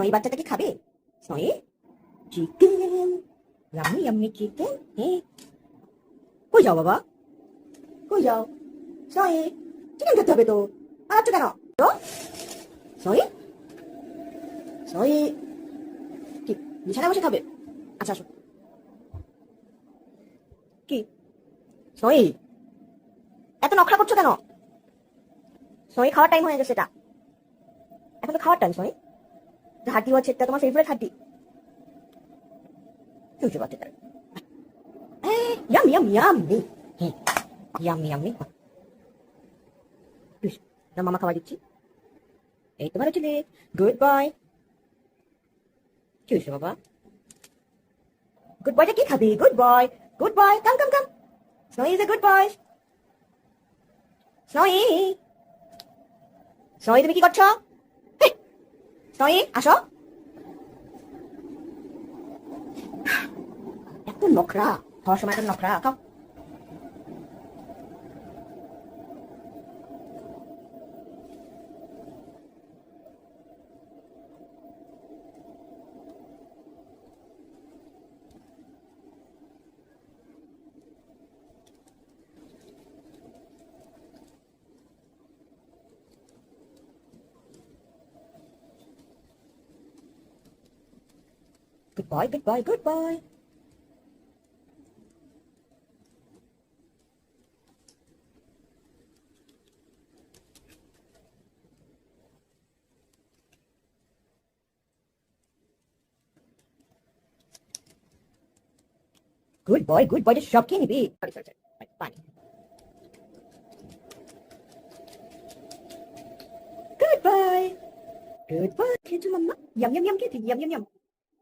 স্নোই বাচ্চাটা কি খাবে? Snowy chicken. Yummy yummy chicken হ্যাঁ কই যাও বাবা? কই যাও? স্নোই চিকেন খেতে হবে তো। পাচ্ছ কেন? তো। স্নোই স্নোই কি? বিছানায় বসে খাবে? আচ্ছা আসো। কি? স্নোই এত নখরা করছ কেন? সই খাওয়ার টাইম হয়ে গেছে এটা। এখন তো খাওয়ার টাইম সই হচ্ছে এটা তোমার ফেভারিট হাড্ডি বুঝতে পারতে পারে yum yum yummy yummy yummy না মামা খাওয়া দিচ্ছি। এই তোমার ছেলে। গুড বয় কি হয়েছে বাবা? গুড বয়টা কি খাবি? Good boy good boy come come come Snowy is a good boy Snowy Snowy তুমি কি করছ? স্নোই আসো। এত নখরা খাওয়ার সময় এত নখরা খাও। Good boy good boy good boy good boy good boy সব খেয়ে নিবি সরি সরি সরি পানি গুড বয় গুড বয় খেয়েছো মাম্মা ইয়াম ইয়াম ইয়াম খেয়েছি ইয়াম ইয়াম ইয়াম